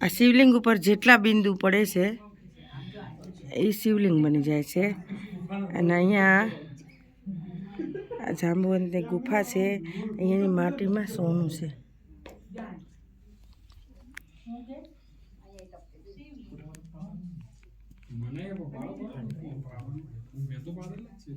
આ શિવલિંગ ઉપર જેટલા બિંદુ પડે છે, એ શિવલિંગ બની જાય છે. અને અહીંયા આ જાંબુવંતની ગુફા છે, અહીંયાની માટીમાં સોનું છે. પાડેલા જ છે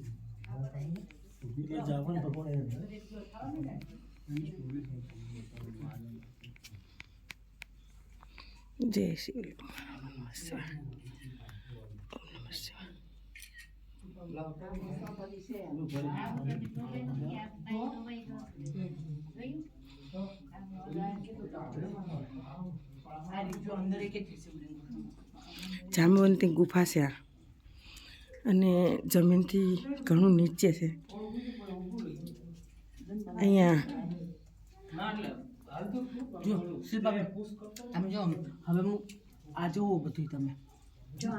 જય શ્રી. જાંબુવંતી ગુફા છે અને જમીનથી ઘણું નીચે છે. અહીંયા જો શિલ્પાબેન તમે જો હવે હું આ જોવો બધું તમે. જો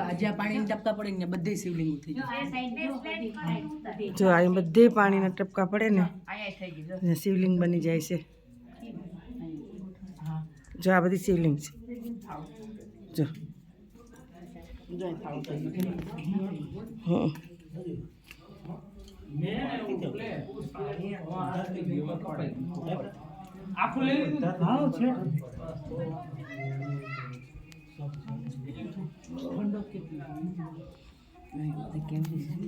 આ ટપકા પડે ને બધે શિવલિંગો થઈ જાય. જો અહીં બધે પાણીના ટપકા પડે ને શિવલિંગ બની જાય છે. જો આ બધી શિવલિંગ છે. જો. હં આખું લઈ લીધું હા છે ઠંડક કેટલી